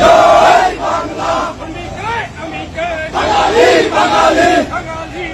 জয় বাঙালি বাঙালি। বাঙালি।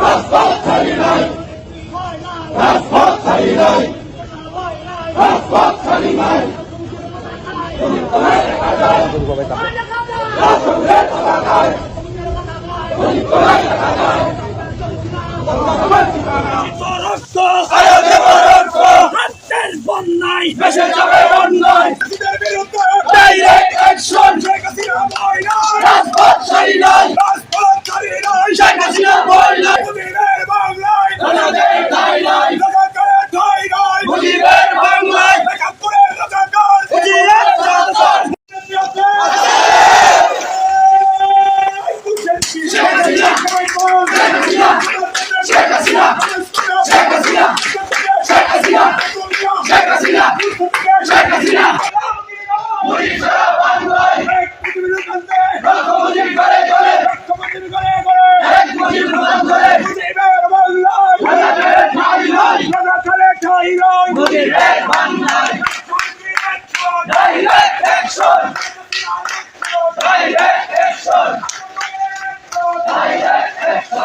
রাজপথ খালি নাই রাজপথ খালি নাই রাজপথ খালি নাই Measure number one nine. Direct action. রাজপথ ছাড়ি নাই। রাজপথ ছাড়ি নাই। শেখ হাসিনা বই নাই।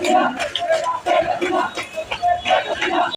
Yeah.